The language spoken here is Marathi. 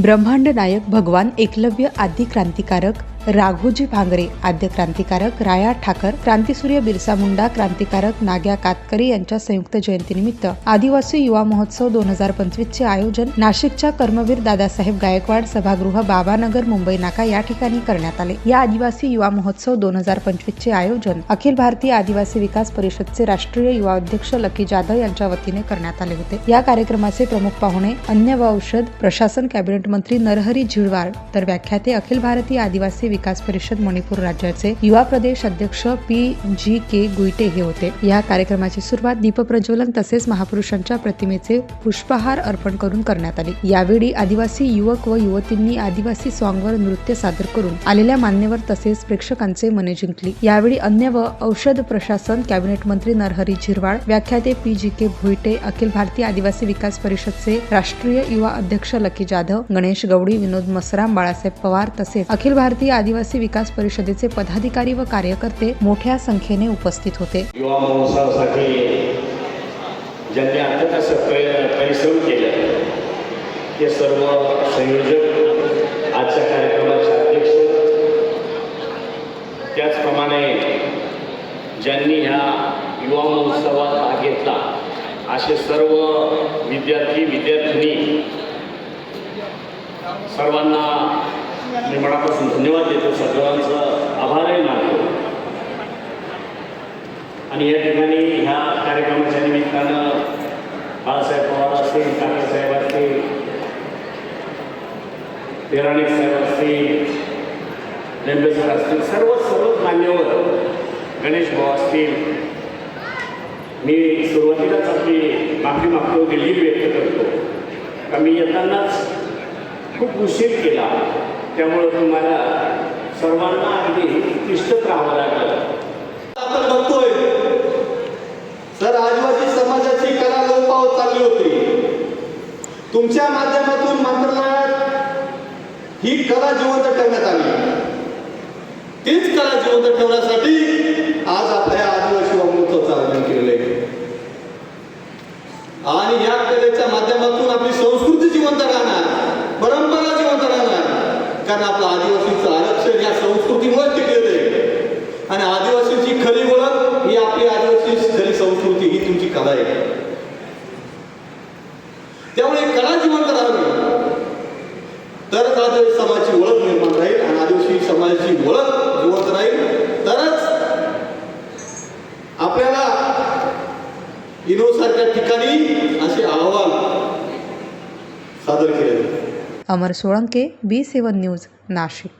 ब्रह्मांड नायक भगवान एकलव्य आदी क्रांतिकारक राघोजी भांगरे आद्य क्रांतिकारक राया ठाकर क्रांतीसूर्य बिरसा मुंडा क्रांतिकारक नाग्या कातकरी यांच्या संयुक्त जयंतीनिमित्त आदिवासी युवा महोत्सव दोन हजार पंचवीसचे आयोजन नाशिकच्या कर्मवीर दादासाहेब गायकवाड सभागृह बाबानगर मुंबई नाका या ठिकाणी करण्यात आले. या आदिवासी युवा महोत्सव दोन हजार पंचवीसचे आयोजन अखिल भारतीय आदिवासी विकास परिषदचे राष्ट्रीय युवा अध्यक्ष लकी जाधव यांच्या वतीने करण्यात आले होते. या कार्यक्रमाचे प्रमुख पाहुणे अन्न व औषध प्रशासन कॅबिनेट मंत्री नरहरी झिरवाळ तर व्याख्याते अखिल भारतीय आदिवासी विकास परिषद मणिपूर राज्याचे युवा प्रदेश अध्यक्ष पी जी के गुईटे हे होते. या कार्यक्रमाची सुरुवात दीपप्रज्वलन तसेच महापुरुषांच्या प्रतिमेचे पुष्पहार अर्पण करून करण्यात आली. यावेळी आदिवासी युवक व युवतींनी आदिवासी सॉंगवर नृत्य सादर करून आलेल्या मान्यवर तसेच प्रेक्षकांचे मने जिंकली. यावेळी अन्न व औषध प्रशासन कॅबिनेट मंत्री नरहरी झिरवाळ व्याख्याते पी जी के भुईटे अखिल भारतीय आदिवासी विकास परिषदचे राष्ट्रीय युवा अध्यक्ष लकी जाधव गणेश गवडी विनोद मसराम बाळासाहेब पवार तसेच अखिल भारतीय आदिवासी विकास परिषदेचे पदाधिकारी व कार्यकर्ते मोठ्या संख्येने उपस्थित होते. युवा महोत्सवासाठी ज्यांनी अत्यंत परिश्रम केले ते सर्व संयोजक आजच्या कार्यक्रमाचे अध्यक्ष. त्याचप्रमाणे ज्यांनी ह्या युवा महोत्सवात भाग घेतला असे सर्व विद्यार्थी विद्यार्थिनी सर्वांना मी मनापासून धन्यवाद देतो सर्वांचं. आभारही मानतो. आणि या ठिकाणी ह्या कार्यक्रमाच्या निमित्तानं बाळासाहेब पवार असतील काकासाहेब असतील देराणीक साहेब असतील लिंबेसर असतील सर्व सर्वच मान्यवर गणेश भाऊ असतील. मी सुरुवातीलाच आपली माफी मागतो दिल्ली व्यक्त करतो. का मी येतानाच खूप उशीर केला. त्यामुळं तुम्हाला सर्वांना अगदी तिष्ठत राहावं लागलं. आपण बघतोय तर आदिवासी समाजाची कला लोपावत चालली होती. तुमच्या माध्यमातून मंत्रालयात ही कला जिवंत ठेवण्यात आली. तीच कला जिवंत ठेवण्यासाठी आज आपल्या आदिवासी महोत्सवाचं आयोजन केलेलं आहे आणि या कलेच्या माध्यमातून आपली संस्कृती जिवंत राहणार परंपरा जिवंत राहणार कारण आपलं आदिवासीचं आरक्षण या संस्कृतीमुळे टिकलेलं आहे. आणि आदिवासीची खरी ओळख ही आपली आदिवासी खरी संस्कृती ही तुमची कला आहे. त्यामुळे कला जिवंत राहावी. तरच आदिवासी समाजाची ओळख निर्माण राहील आणि आदिवासी समाजाची ओळख जिवंत राहील. तरच आपल्याला इनोसारख्या ठिकाणी असे अहवाल सादर केले जातात Amar Solanke B seven news Nashik.